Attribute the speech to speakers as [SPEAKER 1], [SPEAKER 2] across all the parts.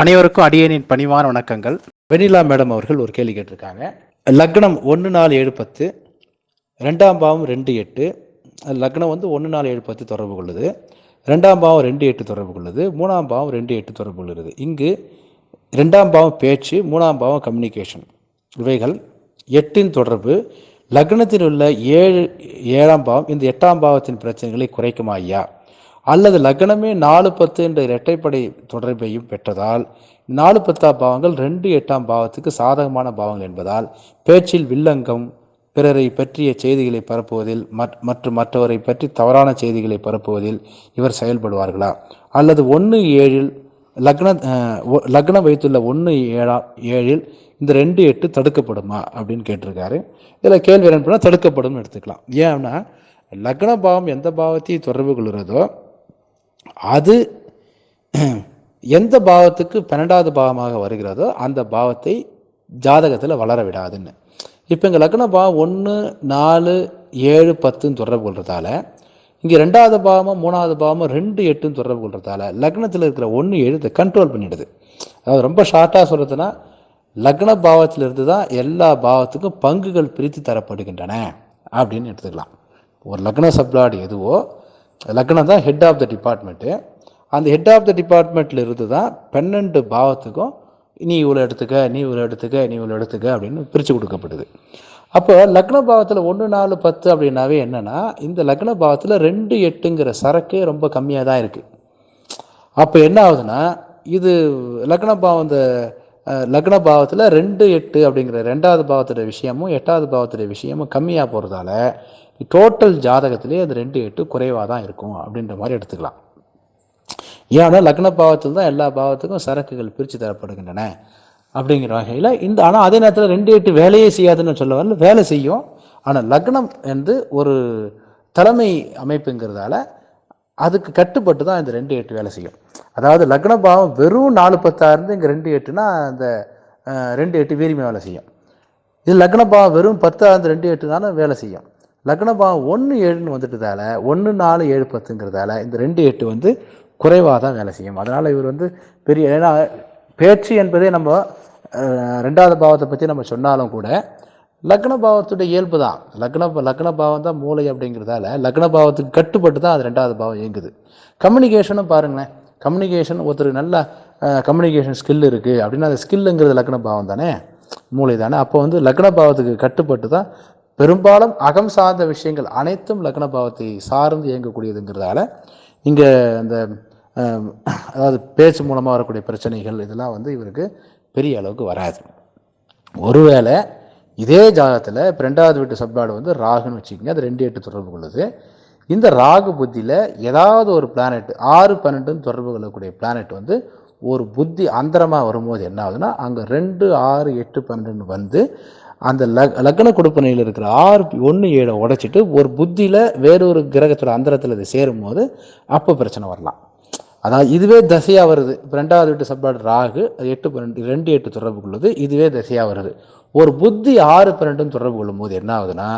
[SPEAKER 1] அனைவருக்கும் அடியனின் பணிவான வணக்கங்கள். வெனிலா மேடம் அவர்கள் ஒரு கேள்வி கேட்டிருக்காங்க. லக்னம் ஒன்று நாலு ஏழு பத்து ரெண்டாம் பாவம் ரெண்டு எட்டு. லக்னம் வந்து ஒன்று நாலு ஏழு பத்து தொடர்பு கொள்ளுது. ரெண்டாம் பாவம் ரெண்டு எட்டு தொடர்பு கொள்ளுது. மூணாம் பாவம் ரெண்டு எட்டு தொடர்பு கொள்கிறது இங்கு ரெண்டாம் பாவம் பேச்சு மூணாம் பாவம் கம்யூனிகேஷன் இவைகள் எட்டின் தொடர்பு. லக்னத்தில் உள்ள ஏழு ஏழாம் பாவம் இந்த எட்டாம் பாவத்தின் பிரச்சனைகளை குறைக்குமா ஐயா? அல்லது லக்னமே நாலு பத்து என்ற இரட்டைப்படை தொடர்பையும் பெற்றதால் நாலு பத்தாம் பாவங்கள் ரெண்டு எட்டாம் பாவத்துக்கு சாதகமான பாவங்கள் என்பதால் பேச்சில் வில்லங்கம் பிறரை பற்றிய செய்திகளை பரப்புவதில் மற்றும் மற்றவரை பற்றி தவறான செய்திகளை பரப்புவதில் இவர் செயல்படுவார்களா? அல்லது ஒன்று ஏழில் லக்ன லக்னம் வைத்துள்ள ஒன்று ஏழா ஏழில் இந்த ரெண்டு எட்டு தடுக்கப்படுமா? அப்படின்னு கேட்டிருக்காரு. இதில் கேள்வி என்ன தடுக்கப்படும் எடுத்துக்கலாம். ஏன்னா லக்ன பாவம் எந்த பாவத்தையும் தொடர்பு கொள்கிறதோ அது எந்த பாவத்துக்கு பன்னெண்டாவது பாவமாக வருகிறதோ அந்த பாவத்தை ஜாதகத்தில் வளர விடாதுன்னு. இப்போ இங்கே லக்ன பாவம் ஒன்று நாலு ஏழு பத்துன்னு தொடர்பு கொள்றதால இங்கே ரெண்டாவது பாவமும் மூணாவது பாவமும் ரெண்டு எட்டுன்னு தொடர்பு கொள்றதால லக்னத்தில் இருக்கிற ஒன்று ஏழு இதை கண்ட்ரோல் பண்ணிடுது. அதாவது ரொம்ப ஷார்ட்டாக சொல்கிறதுனா லக்ன பாவத்திலிருந்து தான் எல்லா பாவத்துக்கும் பங்குகள் பிரித்து தரப்படுகின்றன அப்படின்னு எடுத்துக்கலாம். ஒரு லக்ன சப்ளாட் எதுவோ லக்னம் தான் ஹெட் ஆஃப் த டிபார்ட்மெண்ட்டு அந்த ஹெட் ஆஃப் த டிபார்ட்மெண்ட்டில் இருந்து தான் பன்னெண்டு பாவத்துக்கும் நீ இவ்வளோ எடுத்துக்க நீ இவ்வளோ எடுத்துக்க நீ இவ்வளோ எடுத்துக்க அப்படின்னு பிரித்து கொடுக்கப்படுது. அப்போ லக்ன பாவத்தில் ஒன்று நாலு பத்து அப்படின்னாவே என்னென்னா இந்த லக்ன பாவத்தில் ரெண்டு எட்டுங்கிற சரக்கு ரொம்ப கம்மியாக தான் இருக்குது அப்போ என்ன ஆகுதுன்னா இது லக்ன பாவம் இந்த லக்ன பாவத்தில் ரெண்டு எட்டு அப்படிங்கிற ரெண்டாவது பாவத்துடைய விஷயமும் எட்டாவது பாவத்துடைய விஷயமும் கம்மியாக போகிறதால டோட்டல் ஜாதகத்திலே அந்த ரெண்டு எட்டு குறைவாக தான் இருக்கும் அப்படின்ற மாதிரி எடுத்துக்கலாம். ஏன்னா லக்ன பாவத்தில் தான் எல்லா பாவத்துக்கும் சரக்குகள் பிரித்து தரப்படுகின்றன அப்படிங்கிற வகையில் இந்த ஆனால் அதே நேரத்தில் ரெண்டு எட்டு வேலையே செய்யாதுன்னு சொல்ல வரல. வேலை செய்யும். ஆனால் லக்னம் வந்து ஒரு தலைமை அமைப்புங்கிறதால அதுக்கு கட்டுப்பட்டு தான் இந்த ரெண்டு எட்டு வேலை செய்யும். அதாவது லக்ன பாவம் வெறும் நாலு பத்தாயிருந்து இங்கே ரெண்டு எட்டுனா அந்த ரெண்டு எட்டு வீரியமே வேலை செய்யும். இது லக்ன பாவம் வெறும் பத்தாயிருந்து ரெண்டு எட்டுனாலும் வேலை செய்யும். லக்ன பாவம் ஒன்று ஏழுன்னு வந்துட்டதால ஒன்று நாலு ஏழு பத்துங்கிறதால இந்த ரெண்டு எட்டு வந்து குறைவாக தான் வேலை செய்யும். அதனால் இவர் வந்து பெரிய ஏன்னா பேச்சு என்பதே நம்ம ரெண்டாவது பாவத்தை பற்றி நம்ம சொன்னாலும் கூட லக்ன பாவத்துடைய இயல்பு தான். லக்ன லக்ன பாவம் தான் மூளை அப்படிங்கிறதால லக்ன பாவத்துக்கு கட்டுப்பட்டு தான் அது ரெண்டாவது பாவம் இயங்குது. கம்யூனிகேஷனும் பாருங்களேன். கம்யூனிகேஷன் ஒருத்தருக்கு நல்ல கம்யூனிகேஷன் ஸ்கில் இருக்குது அப்படின்னா அந்த ஸ்கில்லுங்கிறது லக்ன பாவம் தானே? மூளை தானே. அப்போ வந்து லக்ன பாவத்துக்கு கட்டுப்பட்டு தான் பெரும்பாலும் அகம் சார்ந்த விஷயங்கள் அனைத்தும் லக்ன பாவத்தை சார்ந்து இயங்கக்கூடியதுங்கிறதால இங்கே அந்த அதாவது பேச்சு மூலமாக வரக்கூடிய பிரச்சனைகள் இதெல்லாம் வந்து இவருக்கு பெரிய அளவுக்கு வராது. ஒருவேளை இதே ஜாதகத்தில் இப்போ ரெண்டாவது வீட்டு சப்பாடு வந்து ராகுன்னு வச்சுக்கோங்க அது ரெண்டு எட்டு தொடர்பு கொள்ளுது. இந்த ராகு புத்தியில் ஏதாவது ஒரு பிளானெட் ஆறு பன்னெண்டுன்னு தொடர்பு கொள்ளக்கூடிய பிளானெட் வந்து ஒரு புத்தி அந்தரமாக வரும்போது என்ன ஆகுதுன்னா அங்கே ரெண்டு ஆறு எட்டு பன்னெண்டுன்னு வந்து அந்த லக் லக்ன கொடுப்பனையில் இருக்கிற ஆறு ஒன்று ஏழை உடைச்சிட்டு ஒரு புத்தியில் வேறொரு கிரகத்தோட அந்தரத்தில் இது சேரும்போது அப்போ பிரச்சனை வரலாம். அதாவது இதுவே தசையாக வருது. இப்போ ரெண்டாவது வீட்டு சப்பாடு ராகு அது எட்டு பன்னெண்டு ரெண்டு எட்டு தொடர்பு கொள்ளுது. இதுவே தசையாக வருது. ஒரு புத்தி ஆறு பன்னெண்டுன்னு தொடர்பு கொள்ளும் போது என்ன ஆகுதுன்னா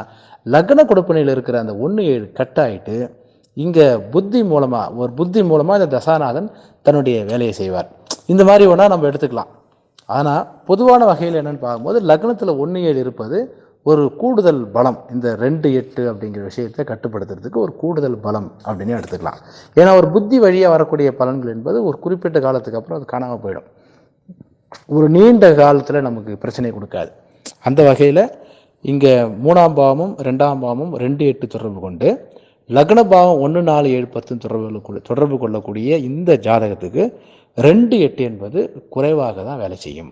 [SPEAKER 1] லக்ன கொடுப்பனையில் இருக்கிற அந்த ஒன்று ஏழு கட் ஆயிட்டு இங்கே புத்தி மூலமாக ஒரு புத்தி மூலமாக இந்த தசாநாதன் தன்னுடைய வேலையை செய்வார். இந்த மாதிரி ஒன்றா நம்ம எடுத்துக்கலாம். ஆனால் பொதுவான வகையில் என்னென்னு பார்க்கும்போது லக்னத்தில் ஒன்று ஏழு இருப்பது ஒரு கூடுதல் பலம். இந்த ரெண்டு எட்டு அப்படிங்கிற விஷயத்தை கட்டுப்படுத்துறதுக்கு ஒரு கூடுதல் பலம் அப்படின்னு எடுத்துக்கலாம். ஏன்னா ஒரு புத்தி வழியாக வரக்கூடிய பலன்கள் என்பது ஒரு குறிப்பிட்ட காலத்துக்கு அப்புறம் அது காணாமல் போயிடும். ஒரு நீண்ட காலத்தில் நமக்கு பிரச்சனை கொடுக்காது. அந்த வகையில் இங்கே மூணாம் பாவமும் ரெண்டாம் பாவமும் ரெண்டு எட்டு தொடர்பு கொண்டு லக்ன பாவம் ஒன்று நாலு ஏழு பத்து தொடர்பு கொள்ளக்கூடிய தொடர்பு கொள்ளக்கூடிய இந்த ஜாதகத்துக்கு ரெண்டு எட்டு என்பது குறைவாக தான் வேலை செய்யும்.